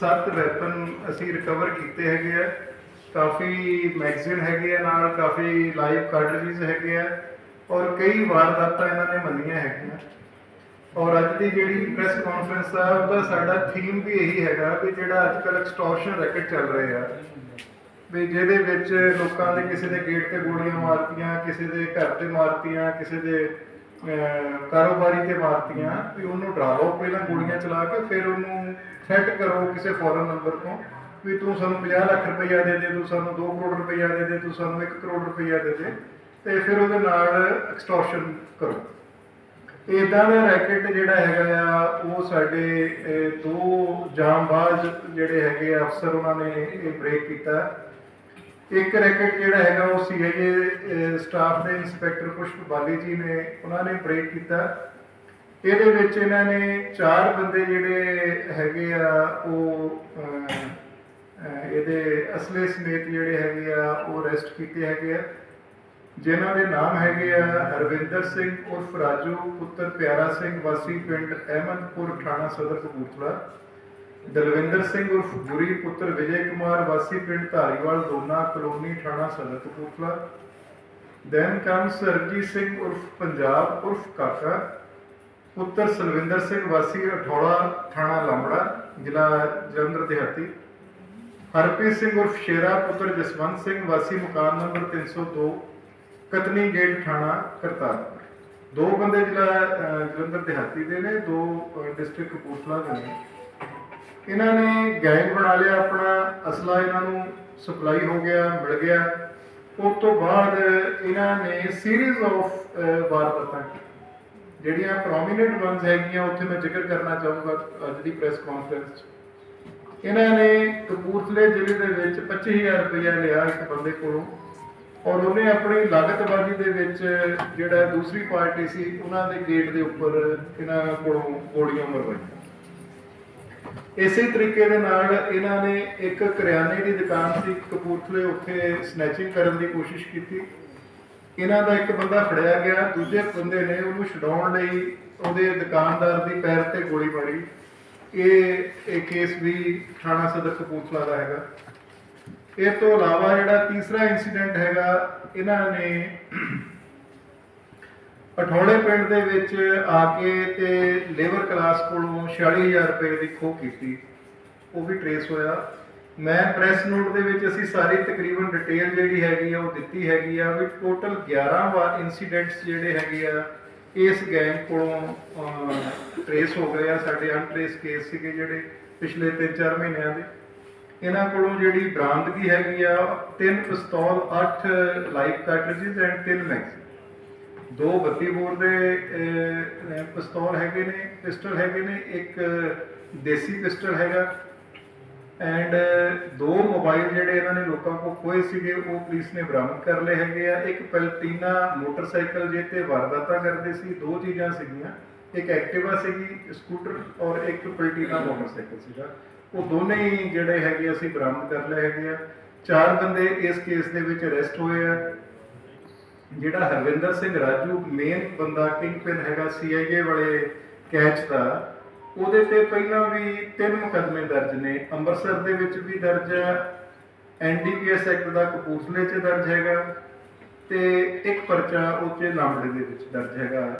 ਸੱਤ ਵੈਪਨ ਅਸੀਂ ਰਿਕਵਰ ਕੀਤੇ ਹੈਗੇ ਆ। ਕਾਫੀ ਮੈਗਜ਼ੀਨ ਹੈਗੇ ਆ ਨਾਲ, ਕਾਫੀ ਲਾਈਵ ਕਾਰਟ੍ਰਿਜਸ ਹੈਗੇ ਆ ਔਰ ਕਈ ਵਾਰਦਾਤਾਂ ਇਹਨਾਂ ਨੇ ਮੰਨੀਆਂ ਹੈਗੀਆਂ। ਔਰ ਅੱਜ ਦੀ ਜਿਹੜੀ ਪ੍ਰੈਸ ਕਾਨਫਰੰਸ ਆ, ਉਹਦਾ ਸਾਡਾ ਥੀਮ ਵੀ ਇਹੀ ਹੈਗਾ ਵੀ ਜਿਹੜਾ ਅੱਜ ਕੱਲ੍ਹ ਐਕਸਟੋਰਸ਼ਨ ਰੈਕਟ ਚੱਲ ਰਿਹਾ ਆ। ਵੀ ਜਿਹਦੇ ਵਿੱਚ ਲੋਕਾਂ ਦੇ ਕਿਸੇ ਦੇ ਗੇਟ ਤੇ ਗੋਲੀਆਂ ਮਾਰਤੀਆਂ, ਕਿਸੇ ਦੇ ਘਰ ਤੇ ਮਾਰਤੀਆਂ, ਕਿਸੇ ਦੇ ਕਾਰੋਬਾਰੀ ਤੇ ਮਾਰਤੀਆਂ ਵੀ ਉਹਨੂੰ ਡਰਾ ਲਓ ਪਹਿਲਾਂ ਗੋਲੀਆਂ ਚਲਾ ਕੇ ਫਿਰ ਉਹਨੂੰ ਥ੍ਰੈਟ ਕਰੋ ਕਿਸੇ ਫੋਰਨ ਨੰਬਰ ਤੋਂ ਵੀ ਤੂੰ ਸਾਨੂੰ 50 ਲੱਖ ਰੁਪਈਆ ਦੇ ਦੇ, ਤੂੰ ਸਾਨੂੰ 2 ਕਰੋੜ ਰੁਪਈਆ ਦੇ ਦੇ, ਤੂੰ ਸਾਨੂੰ 1 ਕਰੋੜ ਰੁਪਈਆ ਦੇ ਦੇ ਤੇ ਫਿਰ ਉਹਦੇ ਨਾਲ ਐਕਸਟੋਰਸ਼ਨ ਕਰੋ। ਇਦਾਂ ਦਾ ਰੈਕਟ ਜਿਹੜਾ ਹੈਗਾ ਆ, ਉਹ ਸਾਡੇ ਦੋ ਜਾਮਬਾਜ਼ ਜਿਹੜੇ ਹੈਗੇ ਆ ਅਫਸਰ, ਉਹਨਾਂ ਨੇ ਇਹ ਬ੍ਰੇਕ ਕੀਤਾ। ਇੱਕ ਰੈਕਟ ਜਿਹੜਾ ਹੈਗਾ ਉਹ ਸੀਆਈਏ ਸਟਾਫ ਦੇ ਇੰਸਪੈਕਟਰ ਪੁਸ਼ਪ ਬਾਲੀ ਜੀ ਨੇ, ਉਹਨਾਂ ਨੇ ਬ੍ਰੇਕ ਕੀਤਾ। ਇਹਦੇ ਵਿੱਚ ਇਹਨਾਂ ਨੇ ਚਾਰ ਬੰਦੇ ਜਿਹੜੇ ਹੈਗੇ ਆ, ਉਹ ਇਹਦੇ ਅਸਲੇ ਸਮੇਤ ਜਿਹੜੇ ਹੈਗੇ ਆ, ਉਹ ਅਰੈਸਟ ਕੀਤੇ ਹੈਗੇ ਆ। ਜਿਨ੍ਹਾਂ ਦੇ ਨਾਮ ਹੈਗੇ ਆ ਹਰਵਿੰਦਰ ਸਿੰਘ ਉਰਫ ਰਾਜੂ, ਪੁੱਤਰ ਪਿਆਰਾ ਸਿੰਘ, ਵਾਸੀ ਪਿੰਡ ਅਹਿਮਦਪੁਰ, ਥਾਣਾ ਸਦਰ ਕਪੂਰਥਲਾ। ਦਲਵਿੰਦਰ ਸਿੰਘ ਉਰਫ ਗੁਰੀ ਪੁੱਤਰ ਵਿਜੇ ਕੁਮਾਰ, ਵਾਸੀ ਪਿੰਡ ਧਾਰੀਵਾਲ, ਦੋਨਾ ਕਲੋਨੀ, ਥਾਣਾ ਸਦਰ ਕਪੂਰਥਲਾ। ਦੈਨ ਕਮ ਸਰਜੀਤ ਸਿੰਘ ਉਰਫ ਪੰਜਾਬ, ਉਰਫ ਕਾਕਾ। ਪੁੱਤਰ ਸਲਵਿੰਦਰ ਸਿੰਘ, ਵਾਸੀ ਅਠੌੜਾ ਥਾਣਾ ਲਾਂਬੜਾ, ਜ਼ਿਲ੍ਹਾ ਜਲੰਧਰ, ਦਿਹਾਤੀ। ਹਰਪ੍ਰੀਤ ਸਿੰਘ ਉਰਫ ਸ਼ੇਰਾ, ਪੁੱਤਰ ਜਸਵੰਤ ਸਿੰਘ, ਵਾਸੀ ਮਕਾਨ ਨੰਬਰ 302 ਕਤਨੀ ਗੇਟ, ਥਾਣਾ ਕਰਤਾਰਪੁਰ। ਦੋ ਬੰਦੇ ਜ਼ਿਲ੍ਹਾ ਜਲੰਧਰ, ਦਿਹਾਤੀ ਦੇ ਨੇ, ਦੋ ਡਿਸਟ੍ਰਿਕਟ ਕਪੂਰਥਲਾ ਦੇ ਨੇ। ਇਹਨਾਂ ਨੇ ਗੈਂਗ ਬਣਾ ਲਿਆ ਆਪਣਾ, ਅਸਲਾ ਇਹਨਾਂ ਨੂੰ ਸਪਲਾਈ ਹੋ ਗਿਆ, ਮਿਲ ਗਿਆ। ਉਸ ਤੋਂ ਬਾਅਦ ਇਹਨਾਂ ਨੇ ਸੀਰੀਜ਼ ਆਫ ਵਾਰਦਾਤਾਂ ਕੀਤੀਆਂ। ਜਿਹੜੀਆਂ ਪ੍ਰੋਮਿਨੈਂਟ ਵਨਸ ਹੈਗੀਆਂ, ਉੱਥੇ ਮੈਂ ਜ਼ਿਕਰ ਕਰਨਾ ਚਾਹੂੰਗਾ ਅੱਜ ਦੀ ਪ੍ਰੈਸ ਕਾਨਫਰੰਸ 'ਚ। ਇਹਨਾਂ ਨੇ ਕਪੂਰਥਲੇ ਜ਼ਿਲ੍ਹੇ ਦੇ ਵਿੱਚ 25000 ਰੁਪਇਆ ਲਿਆ ਇੱਕ ਬੰਦੇ ਕੋਲੋਂ। ਔਰ ਉਹਨੇ ਆਪਣੀ ਲਾਗਤਬਾਜ਼ੀ ਦੇ ਵਿੱਚ ਜਿਹੜਾ ਦੂਸਰੀ ਪਾਰਟੀ ਸੀ, ਉਹਨਾਂ ਦੇ ਗੇਟ ਦੇ ਉੱਪਰ ਇਹਨਾਂ ਕੋਲੋਂ ਗੋਲੀਆਂ ਮਰਵਾਈਆਂ। ਇਸੇ ਤਰੀਕੇ ਦੇ ਨਾਲ ਇਹਨਾਂ ਨੇ ਇੱਕ ਕਰਿਆਨੇ ਦੀ ਦੁਕਾਨ ਸੀ ਕਪੂਰਥਲੇ ਉੱਥੇ ਸਨੈਚਿੰਗ ਕਰਨ ਦੀ ਕੋਸ਼ਿਸ਼ ਕੀਤੀ। ਇਹਨਾਂ ਦਾ ਇੱਕ ਬੰਦਾ ਫੜਿਆ ਗਿਆ, ਦੂਜੇ ਬੰਦੇ ਨੇ ਉਹਨੂੰ ਛਡਾਉਣ ਲਈ ਉਹਦੇ ਦੁਕਾਨਦਾਰ ਦੀ ਪੈਰ ਤੇ ਗੋਲੀ ਮਾਰੀ। ਇਹ ਇਹ ਕੇਸ ਵੀ ਥਾਣਾ ਸਦਰ ਕਪੂਰਥਲਾ ਦਾ ਹੈਗਾ। ਇਹ ਤੋਂ ਇਲਾਵਾ ਜਿਹੜਾ ਤੀਸਰਾ ਇਨਸੀਡੈਂਟ ਹੈਗਾ, ਇਹਨਾਂ ਨੇ ਅਠੌੜੇ ਪਿੰਡ ਦੇ ਵਿੱਚ ਆ ਕੇ ਤੇ ਲੇਬਰ ਕਲਾਸ ਕੋਲੋਂ 46000 ਰੁਪਏ ਦੀ ਖੋਹ ਕੀਤੀ। ਉਹ ਵੀ ਟਰੇਸ ਹੋਇਆ। ਮੈਂ ਪ੍ਰੈਸ ਨੋਟ ਦੇ ਵਿੱਚ ਅਸੀਂ ਸਾਰੀ ਤਕਰੀਬਨ ਡਿਟੇਲ ਜਿਹੜੀ ਹੈਗੀ ਆ, ਉਹ ਦਿੱਤੀ ਹੈਗੀ ਆ ਵੀ ਟੋਟਲ 11 ਵਾਰ ਇਨਸੀਡੈਂਟਸ ਜਿਹੜੇ ਹੈਗੇ ਆ, ਇਸ ਗੈਂਗ ਕੋਲੋਂ ਟਰੇਸ ਹੋ ਗਏ ਆ। ਸਾਡੇ ਅਨਟ੍ਰੇਸ ਕੇਸ ਸੀਗੇ ਜਿਹੜੇ ਪਿਛਲੇ 3-4 ਮਹੀਨਿਆਂ ਦੇ। ਇਹਨਾਂ ਕੋਲੋਂ ਜਿਹੜੀ ਬਰਾਮਦਗੀ ਹੈਗੀ ਆ, ਤਿੰਨ ਪਿਸਤੌਲ 8 ਲਾਈਵ ਕਾਰਟ੍ਰਿਜਸ ਐਂਡ ਤਿੰਨ ਮੈਗਜ਼ੀਨ ਦੋ 32 ਬੋਰ ਦੇ ਪਿਸਤੌਲ ਹੈਗੇ ਨੇ, ਪਿਸਟਲ ਹੈਗੇ ਨੇ, ਇੱਕ ਦੇਸੀ ਪਿਸਟਲ ਹੈਗਾ। ਐਂਡ ਦੋ ਮੋਬਾਈਲ ਜਿਹੜੇ ਇਹਨਾਂ ਨੇ ਲੋਕਾਂ ਕੋਲ ਖੋਏ ਸੀਗੇ, ਉਹ ਪੁਲਿਸ ਨੇ ਬਰਾਮਦ ਕਰ ਲਏ ਹੈਗੇ ਆ। ਇੱਕ ਪਲਟੀਨਾ ਮੋਟਰਸਾਈਕਲ ਜੇ ਤੇ ਵਾਰਦਾਤਾਂ ਕਰਦੇ ਸੀ, ਦੋ ਚੀਜ਼ਾਂ ਸੀਗੀਆਂ। ਇੱਕ ਐਕਟਿਵਾ ਸੀਗੀ, ਸਕੂਟਰ ਔਰ ਇੱਕ ਪਲਟੀਨਾ ਮੋਟਰਸਾਈਕਲ ਸੀਗਾ। ਉਹ ਦੋਨੇ ਹੀ ਜਿਹੜੇ ਹੈਗੇ, ਅਸੀਂ ਬਰਾਮਦ ਕਰ ਲਏ ਹੈਗੇ ਆ। ਚਾਰ ਬੰਦੇ ਇਸ ਕੇਸ ਦੇ ਵਿੱਚ ਅਰੈਸਟ ਹੋਏ ਆ। ਜਿਹੜਾ ਹਰਵਿੰਦਰ ਸਿੰਘ ਰਾਜੂ ਮੇਨ ਬੰਦਾ ਕਿੰਗਪਿਨ ਹੈਗਾ ਸੀਆਈਏ ਵਾਲੇ ਕੈਚ ਦਾ, ਉਹਦੇ ਤੇ ਪਹਿਲਾਂ ਵੀ ਤਿੰਨ ਮੁਕੱਦਮੇ ਦਰਜ ਨੇ। ਅੰਮ੍ਰਿਤਸਰ ਦੇ ਵਿੱਚ ਵੀ ਦਰਜ ਹੈ ਐਨਡੀਪੀਐਸ ਐਕਟ ਦਾ ਕਪੂਰਥਲੇ 'ਚ ਦਰਜ ਹੈਗਾ ਤੇ ਇੱਕ ਪਰਚਾ ਉਹ 'ਚ ਦੇ ਵਿੱਚ ਦਰਜ ਹੈਗਾ।